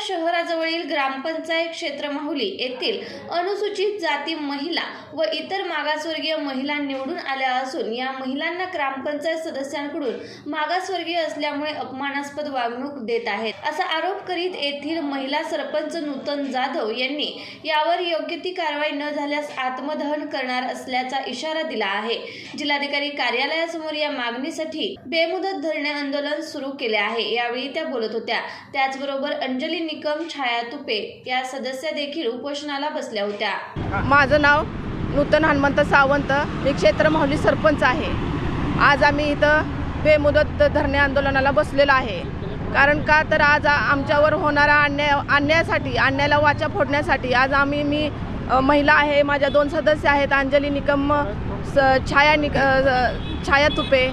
शहराजवळील ग्रामपंचायत क्षेत्र माहुली येथील अनुसूचित जाती महिला व इतर मागासवर्गीय महिला निवडून आल्या असून या महिलांना ग्रामपंचायत सदस्यांकडून मागासवर्गीय असल्यामुळे अपमानास्पद वागणूक देत आहेत. असा आरोप करीत येथील महिला सरपंच नूतन जाधव यांनी यावर योग्य ती कारवाई न झाल्यास आत्मदहन करणार असल्याचा इशारा दिला आहे. जिल्हाधिकारी कार्यालयासमोर या मागणीसाठी बेमुदत धरणे आंदोलन सुरू केले आहे. यावेळी त्या बोलत होत्या. त्याचबरोबर अंजली निकम छाया तुपे या सदस्या देखील उपोषणाला बसल्या होत्या. माझं नाव नूतन हनुमंत सावंत मी क्षेत्र माहुली सरपंच आहे. आज आम्ही इथं बेमुदत धरणे आंदोलनाला बसलेलो आहे. कारण का तर आज आमच्यावर होणारा अन्याय अन्यायासाठी अन्यायाला वाचा फोडण्यासाठी आज आम्ही मी महिला आहे माझ्या दोन सदस्य आहेत अंजली निकम स छाया निक छाया तुपे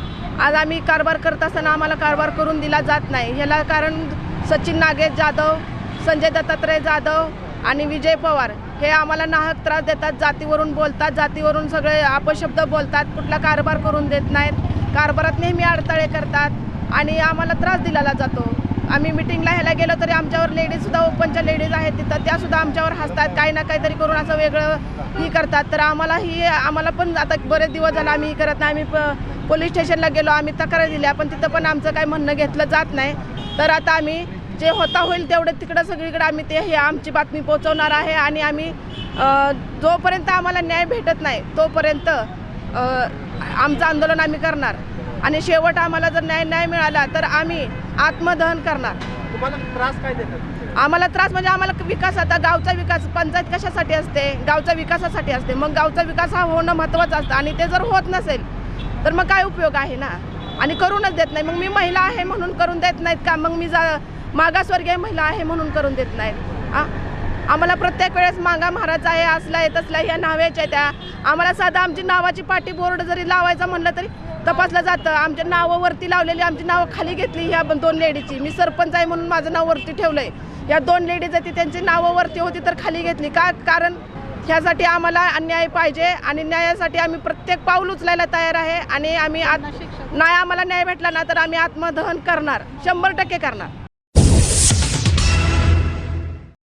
आज आम्ही कारभार करत असताना आम्हाला कारभार करून दिला जात नाही. ह्याला कारण सचिन नागेश जाधव संजय दत्तात्रय जाधव आणि विजय पवार हे आम्हाला नाहक त्रास देतात. जातीवरून बोलतात जातीवरून सगळे अपशब्द बोलतात. कुठला कारभार करून देत नाहीत. कारभारात नेहमी अडथळे करतात आणि आम्हाला त्रास दिला जातो. आम्ही मिटिंगला ह्याला गेलो तरी आमच्यावर लेडीजसुद्धा ओपनच्या लेडीज आहेत तिथं. त्यासुद्धा आमच्यावर हसतात. काही ना काहीतरी करून असं वेगळं ही करतात. तर आम्हाला ही आम्हाला पण आता बरेच दिवस झाला आम्ही करत नाही. आम्ही प पोलीस स्टेशनला गेलो. आम्ही तक्रार दिल्या पण तिथं पण आमचं काही म्हणणं घेतलं जात नाही. तर आता आम्ही जे होता होईल तेवढं तिकडं सगळीकडे आम्ही ते हे आमची बातमी पोहोचवणार आहे आणि आम्ही जोपर्यंत आम्हाला न्याय भेटत नाही तोपर्यंत आमचं आंदोलन आम्ही करणार. आणि शेवट आम्हाला जर न्याय नाही मिळाला तर आम्ही आत्मदहन करणार. तुम्हाला त्रास काय देतात? आम्हाला त्रास म्हणजे आम्हाला विकास आता गावचा विकास पंचायत कशासाठी असते? गावच्या विकासासाठी असते. मग गावचा विकास हा होणं महत्त्वाचं असतं आणि ते जर होत नसेल तर मग काय उपयोग आहे ना? आणि करूनच देत नाही. मग मी महिला आहे म्हणून करून देत नाहीत का? मग मी जा मागासवर्गीय महिला आहे म्हणून करून देत नाहीत आम्हाला प्रत्येक वेळेस मागा महाराज आहे असला आहे तसला ह्या नावाच्या त्या. आम्हाला साधा आमची नावाची पाटी बोर्ड जरी लावायचं म्हणलं तरी तपासलं जातं. आमच्या नावं वरती लावलेली आमची नावं खाली घेतली ह्या दोन लेडीची मी सरपंच आहे म्हणून माझं नाव वरती ठेवलं आहे या दोन लेडीज ती त्यांची नावं वरती होती तर खाली घेतली. का? कारण ह्यासाठी आम्हाला अन्याय पाहिजे आणि न्यायासाठी आम्ही प्रत्येक पाऊल उचलायला तयार आहे आणि आम्ही आत नाही आम्हाला न्याय भेटला ना तर आम्ही आत्मदहन करणार. शंभर टक्के करणार.